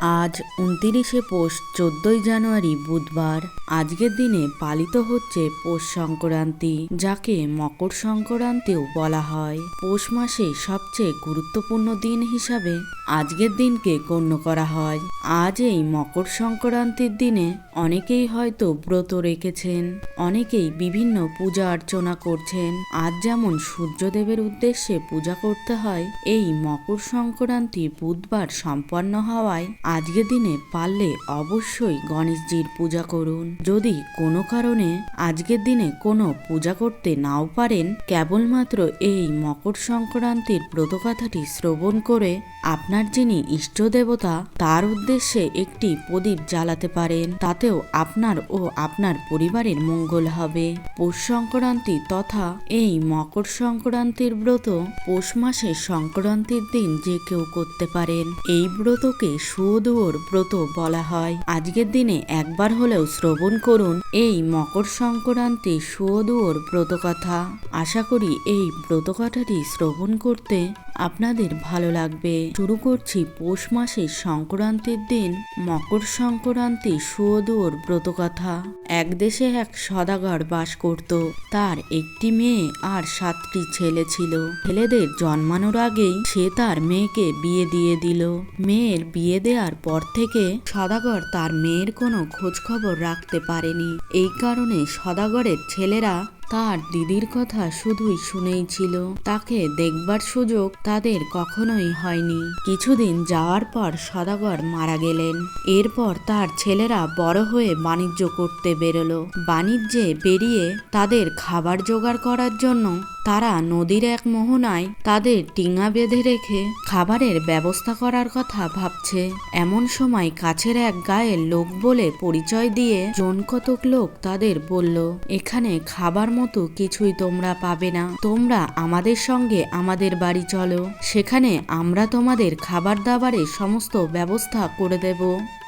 আজ উনতিরিশে পৌষ চোদ্দই জানুয়ারি বুধবার। আজকের দিনে পালিত হচ্ছে পৌষ সংক্রান্তি, যাকে মকর সংক্রান্তিও বলা হয়। পৌষ মাসে সবচেয়ে গুরুত্বপূর্ণ দিন হিসাবে আজকের দিনকে গণ্য করা হয়। আজ এই মকর সংক্রান্তির দিনে অনেকেই হয়তো ব্রত রেখেছেন, অনেকেই বিভিন্ন পূজা অর্চনা করছেন। আজ যেমন সূর্যদেবের উদ্দেশ্যে পূজা করতে হয়, এই মকর সংক্রান্তি বুধবার সম্পন্ন হওয়ায় আজকের দিনে পারলে অবশ্যই গণেশজির পূজা করুন। যদি কোনো কারণে আজকের দিনে কোনো পূজা করতে নাও পারেন, কেবলমাত্র এই মকর সংক্রান্তির ব্রতকথাটি শ্রবণ করে আপনার যিনি ইষ্ট দেবতা, তার উদ্দেশ্যে একটি প্রদীপ জ্বালাতে পারেন। তাতেও আপনার ও আপনার পরিবারের মঙ্গল হবে। পৌষ সংক্রান্তি তথা এই মকর সংক্রান্তির ব্রত পৌষ মাসের সংক্রান্তির দিন যে কেউ করতে পারেন। এই ব্রতকে সুদুয়োর ব্রত বলা হয়। আজকের দিনে একবার হলেও শ্রবণ করুন এই মকর সংক্রান্তি সুদুয়োর ব্রতকথা। আশা করি এই ব্রত ব্রতকথাটি শ্রবণ করতে আপনাদের ভালো লাগবে। শুরু করছি পৌষ মাসের সংক্রান্তির দিন, মকর সংক্রান্তি সুদূর ব্রতকথা এক দেশে এক সদাগর বাস করত। তার একটি মেয়ে আর সাতটি ছেলে ছিল। ছেলেদের জন্মানোর আগেই সে তার মেয়েকে বিয়ে দিয়ে দিল। মেয়ের বিয়ে দেওয়ার পর থেকে সদাগর তার মেয়ের কোনো খোঁজ খবর রাখতে পারেনি। এই কারণে সদাগরের ছেলেরা তার দিদির কথা শুধুই শুনেই ছিল। তাকে দেখবার সুযোগ তাদের কখনোই হয়নি। কিছুদিন যাওয়ার পর সদাগর মারা গেলেন। এরপর তার ছেলেরা বড় হয়ে বাণিজ্য করতে বেরোলো। বাণিজ্যে বেরিয়ে তাদের খাবার জোগাড় করার জন্য তারা নদীর এক মোহনায় তাদের টিঙা বেঁধে রেখে খাবারের ব্যবস্থা করার কথা ভাবছে। এমন সময় কাছের এক গায়ের লোক বলে পরিচয় দিয়ে জন কতক লোক তাদের বলল, এখানে খাবার মতো কিছুই তোমরা পাবে না। তোমরা আমাদের সঙ্গে আমাদের বাড়ি চলো। সেখানে আমরা তোমাদের খাবার দাবারের সমস্ত ব্যবস্থা করে দেব।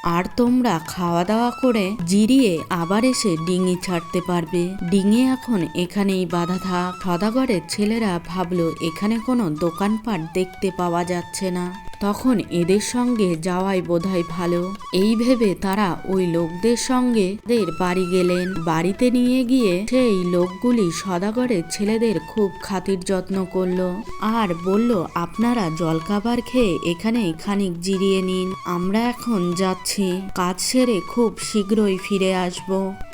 আর তোমরা খাওয়া দাওয়া করে জিরিয়ে আবার এসে ডিঙি ছাড়তে পারবে। ডিঙে এখন এখানেই বাধা থাক। সদাগরের ছেলেরা ভাবলো, এখানে কোনো দোকানপাট দেখতে পাওয়া যাচ্ছে না। তখন এদের সঙ্গে যাওয়াই বোধহয় ভালো। এই ভেবে তারা ওই লোকদের সঙ্গে বাড়ি গেলেন। বাড়িতে নিয়ে গিয়ে সেই লোকগুলি সদাগরের ছেলেদের খুব খাতির যত্ন করল। আর বলল, আপনারা জলখাবার খেয়ে এখানে খানিক জিরিয়ে নিন। আমরা এখন যাচ্ছি। কাজ সেরে খুব শীঘ্রই ফিরে আসব।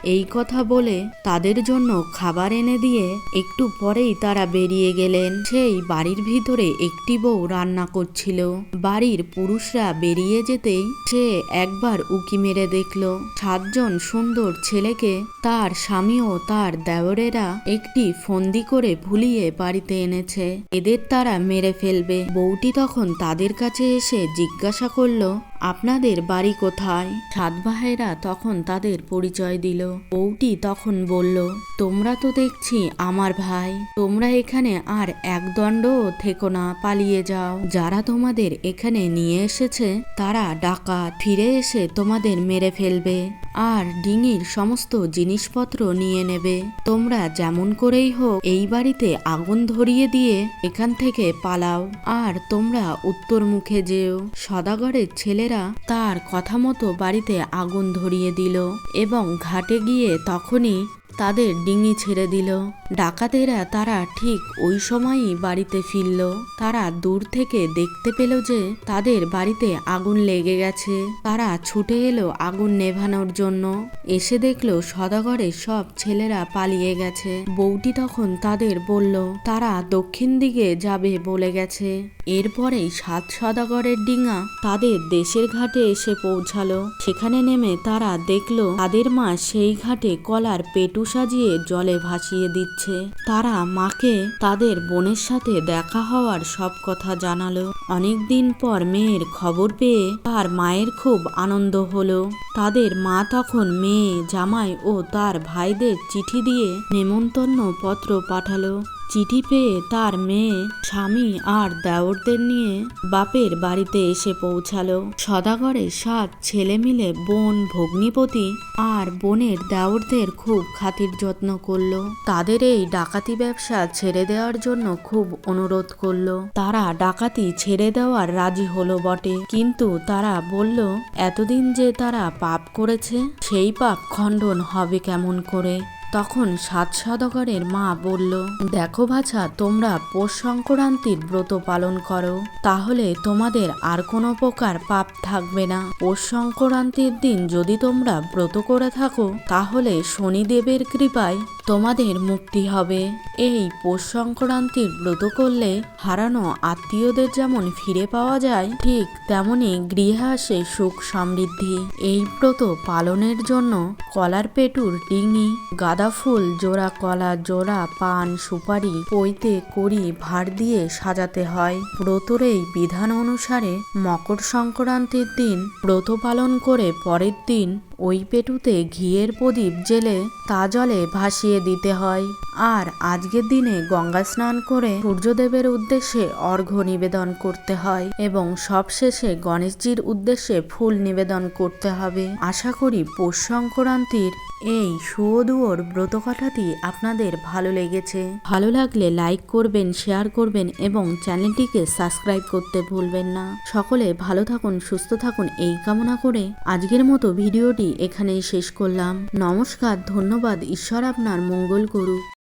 এই কথা বলে তাদের জন্য খাবার এনে দিয়ে একটু পরেই তারা বেরিয়ে গেলেন। সেই বাড়ির ভিতরে একটি বউ রান্না করছিল। বাড়ির পুরুষরা বেরিয়ে যেতেই সে একবার উকি মেরে দেখল। সাতজন সুন্দর ছেলেকে তার স্বামী ও তার দেওরেরা একটি ফন্দি করে ভুলিয়ে বাড়িতে এনেছে। এদের তারা মেরে ফেলবে। বউটি তখন তাদের কাছে এসে জিজ্ঞাসা করল আপনাদের বাড়ি কোথায়? সাত ভাইয়েরা তখন তাদের পরিচয় দিল। বউটি তখন বলল, তোমরা তো দেখছি আমার ভাই। তোমরা এখানে আর একদণ্ড থেকো না, পালিয়ে যাও। যারা তোমাদের এখানে নিয়ে এসেছে, তারা ডাকাত। ফিরে এসে তোমাদের মেরে ফেলবে। আর ডিঙির সমস্ত জিনিসপত্র নিয়ে নেবে। তোমরা যেমন করেই হোক এই বাড়িতে আগুন ধরিয়ে দিয়ে এখান থেকে পালাও। আর তোমরা উত্তর মুখে যেও। সদাগরের ছেলেরা তার কথা মতো বাড়িতে আগুন ধরিয়ে দিল এবং ঘাটে গিয়ে তখনই তাদের ডিঙি ছেড়ে দিল। ডাকাতেরা তারা ঠিক ওই সময়ই বাড়িতে ফিরল। তারা দূর থেকে দেখতে পেল যে তাদের বাড়িতে আগুন লেগে গেছে। তারা ছুটে এলো আগুন নেভানোর জন্য। এসে দেখল সদাগরে সব ছেলেরা পালিয়ে গেছে। বউটি তখন তাদের বলল, তারা দক্ষিণ দিকে যাবে বলে গেছে। এরপরেই সাত সদাগরের ডিঙা তাদের দেশের ঘাটে এসে পৌঁছালো। সেখানে নেমে তারা দেখল, তাদের মা সেই ঘাটে কলার পেটু সাজিয়ে জলে ভাসিয়ে দিচ্ছে। তারা মাকে তাদের বোনের সাথে দেখা হওয়ার সব কথা জানালো। অনেকদিন পর মেয়ের খবর পেয়ে তার মায়ের খুব আনন্দ হলো। তাদের মা তখন মেয়ে, জামাই ও তার ভাইদের চিঠি দিয়ে নেমন্তন্ন পত্র পাঠালো। চিঠি পেয়ে তার মেয়ে, স্বামী আর দেওরদের নিয়ে বাপের বাড়িতে এসে পৌঁছালো। সদাগরে সাত ছেলে মিলে বোন, ভগ্নিপতি আর বোনের দেওরদের খুব খাতির যত্ন করল। তাদের এই ডাকাতি ব্যবসা ছেড়ে দেওয়ার জন্য খুব অনুরোধ করল। তারা ডাকাতি ছেড়ে দেওয়ার রাজি হলো বটে। কিন্তু তারা বলল, এতদিন যে তারা পাপ করেছে, সেই পাপ খণ্ডন হবে কেমন করে? তখন সাত সদাগরের মা বলল, দেখো বাছা, তোমরা পৌষ সংক্রান্তির ব্রত পালন করো। তাহলে তোমাদের আর কোনো প্রকার পাপ থাকবে না। পৌষ সংক্রান্তির দিন যদি তোমরা ব্রত করে থাকো, তাহলে শনিদেবের কৃপায় তোমাদের মুক্তি হবে। এই পৌষ সংক্রান্তির ব্রত করলে হারানো আত্মীয়দের যেমন ফিরে পাওয়া যায়, ঠিক তেমনি গৃহে আসে সুখ সমৃদ্ধি। এই ব্রত পালনের জন্য কলার পেটুর ডিঙি, গাঁদা ফুল, জোড়া কলা, জোড়া পান, সুপারি, পৈতে করি ভার দিয়ে সাজাতে হয়। ব্রতর এই বিধান অনুসারে মকর সংক্রান্তির দিন ব্রত পালন করে পরের দিন ওই পেটুতে ঘিয়ের প্রদীপ জেলে তা জলে ভাসিয়ে দিতে হয়। আর আজকের দিনে গঙ্গা স্নান করে সূর্যদেবের উদ্দেশ্যে অর্ঘ্য নিবেদন করতে হয় এবং সবশেষে গণেশজির উদ্দেশ্যে ফুল নিবেদন করতে হবে। আশা করি পৌষ সংক্রান্তির এই সুয়দুয়োর ব্রতকথাটি আপনাদের ভালো লেগেছে। ভালো লাগলে লাইক করবেন, শেয়ার করবেন এবং চ্যানেলটিকে সাবস্ক্রাইব করতে ভুলবেন না। সকলে ভালো থাকুন, সুস্থ থাকুন এই কামনা করে আজকের মতো ভিডিওটি এখানেই শেষ করলাম। নমস্কার, ধন্যবাদ, ঈশ্বর আপনার মঙ্গল করুক।